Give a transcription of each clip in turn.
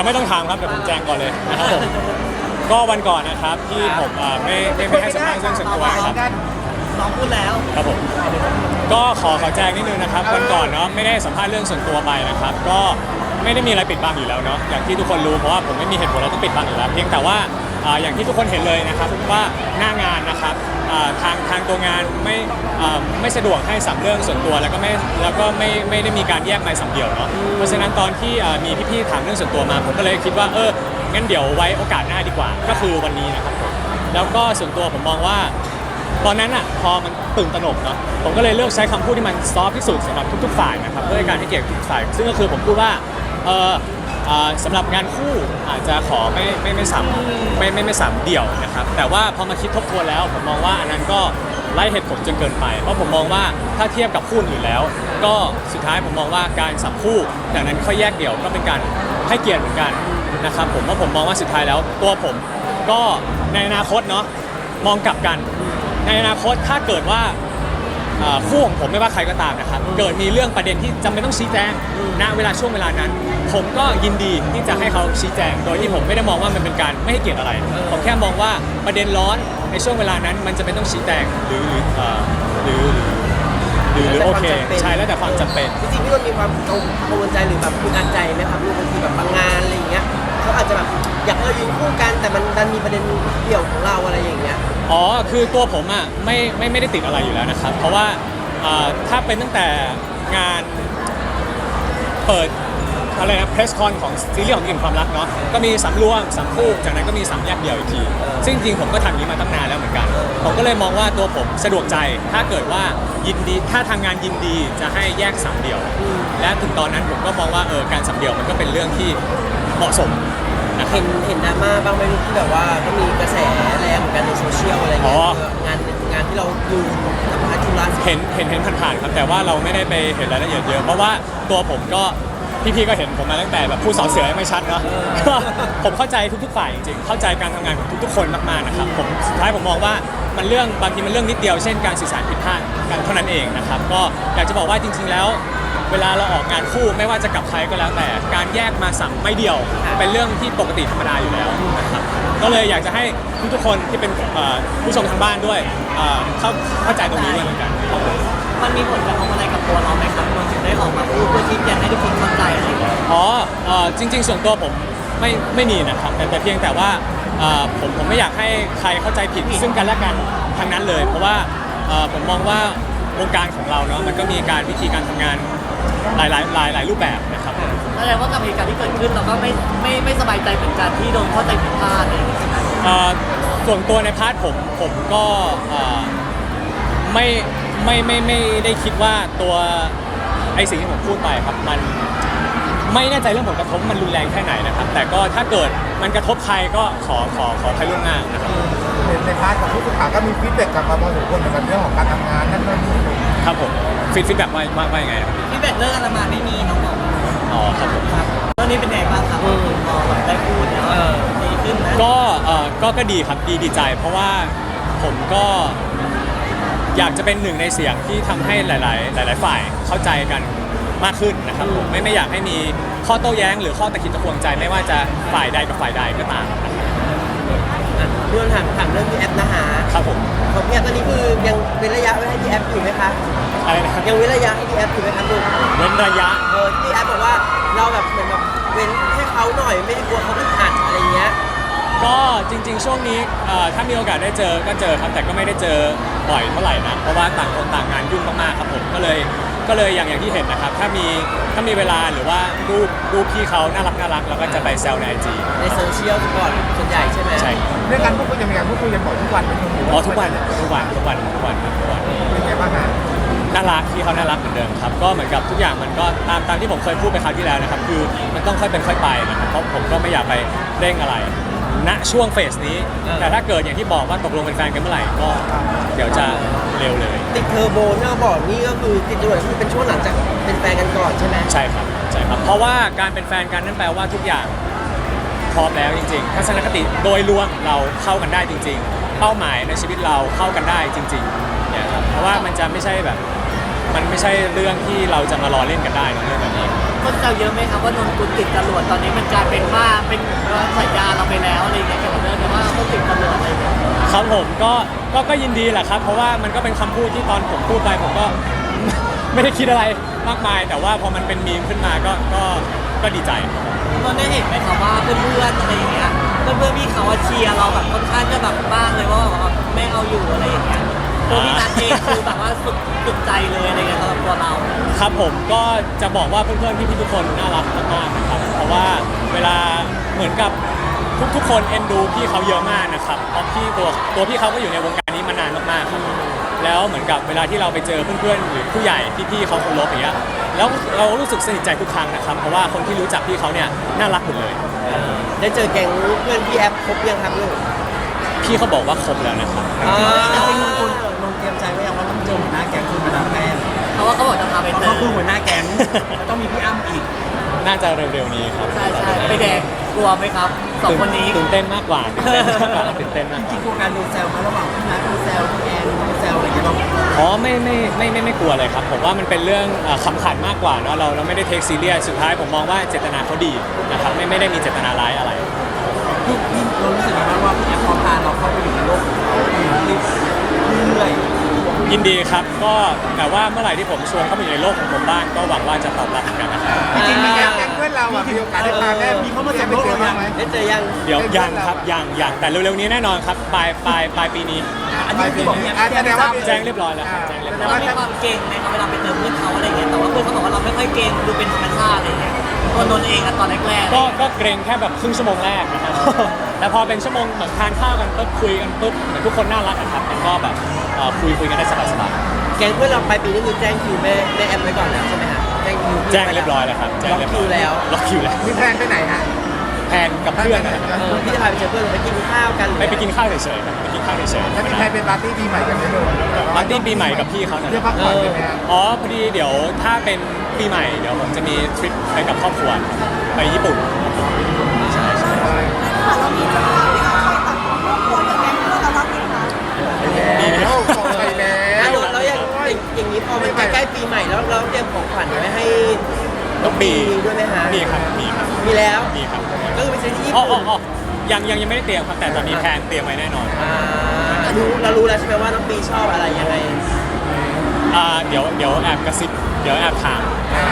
ยังไม่ต้องถามครับเดี๋ยวผมแจ้งก่อนเลยนะครับผมก็วันก่อนนะครับที่ผมเอ่อไม่ไม่ไม่ให้สัมภาษณ์เรื่องส่วนตัวนะครับ น้องพูดแล้วครับผมก็ขอขอแจ้งนิดนึงนะครับวันก่อนเนาะไม่ได้สัมภาษณ์เรื่องส่วนตัวไปนะครับ ก็ไม่ได้มีอะไรปิดบังอยู่แล้วเนาะอย่างที่ทุกคนรู้เพราะว่าผมไม่มีเหตุผลเราต้องปิดบังอยู่แล้ว เพียงแต่ว่า อ่าอย่างที่ทุกคนเห็นเลยนะครับว่าหน้างานนะครับอ่าทางทางตัวงานไม่อ่าไม่สะดวกให้สัมเรื่องส่วนตัวแล้วก็ไม่แล้วก็ไม่ไม่ได้มีการแยกไมค์สัมเดี่ยวเนาะเพราะฉะนั้นตอนที่อ่ามีพี่ๆถามเรื่องส่วนตัวมาผมก็เลยคิดว่าเอองั้นเดี๋ยวไว้โอกาสหน้าดีกว่า ก็คือวันนี้นะครับผมแล้วก็ส่วนตัวผมมองว่า ตอนนั้นอะพอมันตื่นตระหนกเนาะผมก็เลยเลือกใช้คำพูดที่มันซอฟที่สุดสำหรับทุกๆฝ่ายนะครับเพื่อให้การให้เกียรติทุกฝ่าย ซึ่งก็คือผมพูดว่าเออเอ่อสำหรับงานคู่อาจจะขอไม่ไม่ไม่สัมไม่ไม่ไม่สัมเดี่ยวนะครับ แต่ว่าพอมาคิดทบทวนแล้ว ผมมองว่าอันนั้นก็ไล่เหตุผลจนเกินไป เพราะผมมองว่าถ้าเทียบกับคู่อื่นแล้ว ก็สุดท้ายผมมองว่าการสัมคู่จากนั้นค่อยแยกเดี่ยวก็เป็นการให้เกียรติเหมือนกันนะครับผมเพราะผมมองว่าสุดท้ายแล้ว ตัวผมก็ในอนาคตเนาะมองกลับกัน ในอนาคตถ้าเกิดว่า เอ่อคู่ของผมไม่ว่าใครก็ตามนะครับเกิดมีเรื่องประเด็นที่จำเป็นต้องชี้แจงณเวลาช่วงเวลานั้น ผมก็ยินดีที่จะให้เขาชี้แจง โดยที่ผมไม่ได้มองว่ามันเป็นการไม่ให้เกียรติอะไร ผมแค่มองว่าประเด็นร้อนในช่วงเวลานั้น มันจะเป็นต้องชี้แจงหรือหรือเอ่อหรือหรือหรือโอเคใช่แล้วแต่ความจำเป็น จริงๆพี่นนท์มีความกังวลใจหรือแบบมีอันใจไหมครับลูกบางทีแบบบางงานอะไรอย่างเงี้ย เขาอาจจะแบบอยากให้เรายืนคู่กัน แต่มันดันมีประเด็นเดี่ยวของเราอะไรอย่างเงี้ย อ๋อ คือตัวผมอะไม่ไม่ไม่ได้ติดอะไรอยู่แล้วนะครับ เพราะว่าอ่อถ้าเป็นตั้งแต่งานเปิดอะไรนะเพรสคอนของซีรีส์ของกลิ่นความรักเนาะ ก็มีสำรวมสามคู่ จากนั้นก็มีสามแยกเดี่ยวอีกที ซึ่งจริงๆผมก็ทำอย่างนี้มาตั้งนานแล้วเหมือนกัน ผมก็เลยมองว่าตัวผมสะดวกใจ ถ้าเกิดว่ายินดี ถ้าทางงานยินดีจะให้แยกสามเดี่ยว และถึงตอนนั้นผมก็มองว่าเออการสามเดี่ยวมันก็เป็นเรื่องที่ เหมาะสมนะครับเห็นเห็นดราม่าบ้างไหมลูกที่แบบว่าก็มีกระแสแรงเหมือนกันในโซเชียลอะไรเงี้ยอ๋อ เอองานงานที่เราดูสัมภาษณ์จุฬาเห็นเห็นเห็นผ่านๆครับแต่ว่าเราไม่ได้ไปเห็นรายละเอียดเยอะเพราะว่าตัวผมก็พี่ๆก็เห็นผมมาตั้งแต่แบบผู้สอนเสือยังไม่ชัดเนาะก็ผมเข้าใจทุกๆฝ่ายจริงๆเข้าใจการทำงานของทุกๆคนมากๆนะครับผมสุดท้ายผมมองว่ามันเรื่องบางทีมันเรื่องนิดเดียวเช่นการสื่อสารผิดพลาดกันเท่านั้นเองนะครับก็อยากจะบอกว่าจริง ๆ แล้ว เวลาเราออกงานคู่ไม่ว่าจะกับใครก็แล้วแต่ การแยกมาสั่งไม่เดียว เป็นเรื่องที่ปกติธรรมดาอยู่แล้วนะครับก็เลยอยากจะให้ทุกๆคนที่เป็นเอ่อผู้ชมทางบ้านด้วยเอ่อเข้าเข้าใจตรงนี้ด้วยเหมือนกัน มันมีผลกระทบอะไรกับตัวเราไหมครับเราถึงได้ออกมาพูดเพื่อชี้แจงให้ทุกคนเข้าใจอะไรอย่างเงี้ยอ๋อเอ่อจริง ๆ ส่วนตัวผมไม่ไม่มีนะครับแต่แต่เพียงแต่ว่าเอ่อผมผมไม่อยากให้ใครเข้าใจผิดซึ่งกันและกันทั้งนั้นเลย เพราะว่าเอ่อผมมองว่า วงการของเราเนาะมันก็มีการวิธีการทำงานหลายหลายหลายหลายรูปแบบนะครับ แสดงว่ากับเหตุการณ์ที่เกิดขึ้นเราก็ไม่ไม่ไม่สบายใจเหมือนกันที่โดนเข้าใจผิดพลาดอะไรอย่างเงี้ยใช่ไหมเอ่อส่วนตัวในพาร์ทผมผมก็เอ่อไม่ไม่ไม่ไม่ได้คิดว่าตัวไอสิ่งที่ผมพูดไปครับมัน ไม่แน่ใจเรื่องผลกระทบมันรุนแรงแค่ไหนนะครับ แต่ก็ถ้าเกิดมันกระทบใครก็ขอขอขอใครล่วงหน้านะครับในพาร์ทของผู้สื่อข่าวก็มีฟีดแบ็กกลับมาพอสมควรเหมือนกันเรื่องของการทำงานนั่นนู่นนี่ครับผมฟีดฟีดแบบว่าว่าว่ายังไงนะครับที่แบตเลิกกันมาไม่มีน้องบอกอ๋อครับผมครับเรื่องนี้เป็นไงบ้างครับพอแบบได้พูดแล้วดีขึ้นนะก็เอ่อก็ก็ดีครับดีดีใจ เพราะว่าผมก็อยากจะเป็นหนึ่งในเสียงที่ทำให้หลาย ๆ หลาย ๆ ฝ่ายเข้าใจกัน มากขึ้นนะครับผมไม่ไม่อยากให้มีข้อโต้แย้ง หรือข้อตะขิดตะขวงใจไม่ว่าจะฝ่ายใดกับฝ่ายใดก็ตามนะครับอะพี่นนท์ถามถามเรื่องพี่แอปนะฮะครับผมของพี่แอปตอนนี้คือยังเว้นระยะไว้ให้พี่แอปอยู่ไหมคะอะไรนะครับยังเว้นระยะให้พี่แอปอยู่ไหมครับลูกเว้นระยะเออที่แอปบอกว่าเราแบบเหมือนแบบเว้นให้เขาหน่อยไม่ได้กลัวเขาอึดอัดอะไรเงี้ยก็จริง ๆ ช่วงนี้เอ่อถ้ามีโอกาสได้เจอก็เจอครับแต่ก็ไม่ได้เจอบ่อยเท่าไหร่นะเพราะว่าต่างคนต่างงานยุ่งมากๆครับผมก็เลย ก็เลยอย่างอย่างที่เห็นนะครับ ถ้ามีถ้ามีเวลาหรือว่ารูปรูปพี่เขาน่ารักน่ารักเราก็จะไปแซวในไอจีในโซเชียลก่อนส่วนใหญ่ใช่ไหมใช่เรื่องการพูดคุยจะมีการพูดคุยกันบ่อยทุกวันเป็นคนอยู่อ๋อทุกวันทุกวันทุกวันทุกวันครับทุกวันเป็นไงบ้างฮะน่ารักที่เขาน่ารักเหมือนเดิมครับก็เหมือนกับทุกอย่างมันก็ตามตามที่ผมเคยพูดไปคราวที่แล้วนะครับ คือมันต้องค่อยเป็นค่อยไปนะครับเพราะผมก็ไม่อยากไปเร่งอะไร ณช่วงเฟสนี้ แต่ถ้าเกิดอย่างที่บอกว่าตกลงเป็นแฟนกันเมื่อไหร่ก็เดี๋ยวจะเร็วเลย ติดเทอร์โบเน่าบอกนี่ก็คือติดด้วยที่เป็นช่วงหลังจากเป็นแฟนกันก่อนใช่ไหมใช่ครับใช่ครับ เพราะว่าการเป็นแฟนกันนั่นแปลว่าทุกอย่างพร้อมแล้วจริงๆทัศนคติโดยรวมเราเข้ากันได้จริง ๆ เป้าหมายในชีวิตเราเข้ากันได้จริงๆเนี่ยครับเพราะว่ามันจะไม่ใช่แบบ มันไม่ใช่เรื่องที่เราจะมารอเล่นกันได้นะเรื่องแบบนี้ คนแซวเยอะไหมครับว่านนกุลติดจรวดตอนนี้มันกลายเป็นว่าเป็นสายยาเราไปแล้วอะไรอย่างเงี้ยเกี่ยวกับเรื่องนี้ว่าเขาติดจรวดอะไรอย่างเงี้ยครับผมก็ก็ก็ยินดีแหละครับ เพราะว่ามันก็เป็นคำพูดที่ตอนผมพูดไปผมก็ ไม่ได้คิดอะไรมากมาย แต่ว่าพอมันเป็นมีมขึ้นมาก็ก็ก็ดีใจ นนได้เห็นไหมครับว่าเพื่อนๆอะไรอย่างเงี้ยเพื่อนๆพี่เขาว่าเชียร์เราแบบค่อนข้างจะแบบบ้างเลยว่าแบบไม่เอาอยู่อะไรอย่างเงี้ย ตัวพี่นัทเองคือแบบว่าสุดสุดใจเลยอะไรเงี้ยสำหรับตัวเรา ครับผมก็จะบอกว่าเพื่อนๆพี่ๆทุกคนน่ารักมากๆนะครับเพราะว่าเวลาเหมือนกับทุกๆคนเอ็นดูพี่เขาเยอะมากนะครับเพราะพี่ตัวตัวพี่เขาก็อยู่ในวงการนี้มานานมากๆครับแล้วเหมือนกับเวลาที่เราไปเจอเพื่อนๆหรือผู้ใหญ่พี่ๆเขาเคารพอย่างเงี้ยแล้วเรารู้สึกสนิทใจทุกครั้งนะครับเพราะว่าคนที่รู้จักพี่เขาเนี่ยน่ารักหมดเลย ได้เจอแก๊งเพื่อนพี่แอฟครบยังครับลูกพี่เขาบอกว่าครบแล้วนะครับ อ่า ไว้ยังว่าต้องเจอหัวหน้าแก๊งคือมาดามแป้งเพราะว่าเขาบอกจะพาไปเพราะเจเขาอคือหัวหน้าแก๊งแล้วต้องมีพี่อ้ำอีกน่าจะเร็วๆนี้ครับใช่ใช่ไปแดงกลัวไหมครับสองคนนี้ ตื่นเต้นมากกว่าตื่นเต้นมากกว่าตื่นเต้นมากกจริว่างๆกลัวการโดนแซวมาระหว่างพี่นัทโดนแซวพี่แอนโดนแซวอะไรอย่างเงี้ยเราอ๋อไม่ไม่ไม่ไม่ไม่กลัวเลยครับ ผมว่ามันเป็นเรื่องเอ่อขำขันมากกว่าเนาะเราเราไม่ได้เทคซีเรียสสุดท้ายผมมองว่าเจตนาเขาดีนะครับไม่ไม่ได้มีเจตนาร้ายอะไร พี่พี่เรารู้สึกยังไงบ้างว่าพี่แอฟเขาพาเราเข้าไปอยู่ในโลกของเขาเรื่อย ยินดีครับก็แต่ว่าเมื่อไหร่ที่ผมชวนเข้ามาอยู่ในโลกของผมบ้างก็หวังว่าจะตอบรับเหมือนกันนะครับจริงๆมีแก๊งแก๊งเพื่อนเราอะมีโอกาสได้พาแม่มีเขามาเจอโลกเราไหมได้เจอยังเดี๋ยวยังครับยังยังแต่เร็วๆนี้แน่นอนครับปลายปลายปลายปีนี้ๆอันนี้คือบอกพี่แอฟแสดงว่ามีแจ้งเรียบร้อยแล้วครับแจ้งเรียบร้อยเรามีความเก่งไหมครับเวลาไปเจอเพื่อนเขาอะไรเงี้ยแต่ว่าเพื่อนเขาบอกว่าเราไม่ค่อยเก่งดูเป็นธรรมชาติอะไรเงี้ย ตัวนนท์เองอะตอนแรกๆก็ก็เกรงแค่แบบครึ่งชั่วโมงแรกนะครับ แต่พอเป็นชั่วโมงเหมือนทานข้าวกันปุ๊บคุยกันปุ๊บเหมือนทุกคนน่ารักอะครับมันก็แบบเอ่อคุยคุยกันได้สบายๆแก๊งเพื่อนเราไปปีนี้คือแจ้งคิวแม่แม่แอมไว้ก่อนแล้วใช่ไหมฮะแจ้งคิวแจ้งเรียบร้อยแล้วครับแจ้งเรียบร้อยล็อกคิวแล้ว ล็อกคิวแล้ว มีแพลนไปไหนฮะ แพนกับเพื่อนนะครับเออพี่จะพาไปเจอเพื่อนเราไปกินข้าวกันหรือไม่ไปกินข้าวเฉยๆครับไปกินข้าวเฉยๆถ้ามีแพลนเป็นปาร์ตี้ปีใหม่กันไหมลูกปาร์ตี้ปีใหม่กับพี่เขานะเที่ยวพักผ่อนใช่ไหมฮะอ๋อพอดีเดี๋ยวถ้าเป็นปีใหม่เดี๋ยวผมจะมีทริปไปกับครอบครัวไปญี่ปุ่นใช่ใช่ดีแล้วส่งไปแล้อะวแล้วอย่างอย่างนี้พอมันใกล้ๆปีใหม่แล้วเราเตรียมของขวัญไว้ให้ ต้องปีมีด้วยไหมฮะ มีครับมีครับมีแล้ว มีครับ ก็คือไปซื้อที่ญี่อ๋อปุ่อ๋อนอ๋อยังยังยังไม่ได้เตรียมครับแต่ตอนนี้แพนเตรียมไว้แน่นอนอ่ารู้เรารู้แล้วใช่ไหมว่าน้องปีชอบอะไรยังไงอ่าเดี๋ยวเดี๋ยวแอบกระซิบเดี๋ยวแอบถาม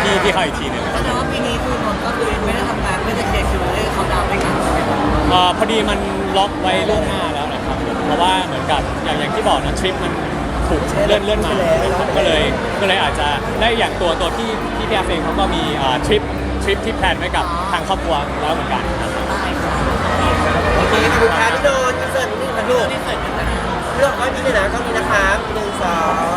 พี่พี่เขาอีกทีหนึงแสดงว่าปีนี้คือนนท์ก็คือไม่ได้ทำงานไม่ได้เคลียร์คิวให้เขาดาวน์ด้วยกันใช่ไหมครับเอ่อพอดีมันล็อกไว้ล่วงหน้าแล้วนะครับผมเพราะว่าเหมือนกับอย่างอย่างที่บอกนะทริปมันถูกเลื่อนเลื่อนมาก็เลยก็เลยอาจจะได้อย่างตัวตัวพี่พี่พี่อาเองเขาก็มีอ่าทริปท ริปที่แพลนไว้กับทางครอบครัวแล้วเหมือนกันครับได้ครับโอเคขอบคุณครับพี่โดนอินเสิร์ตนิดนึงครับลูกนี่เสร็จกันนะเลือกไว้มีด้วยนะก็มีนะครับหนึ่งสอง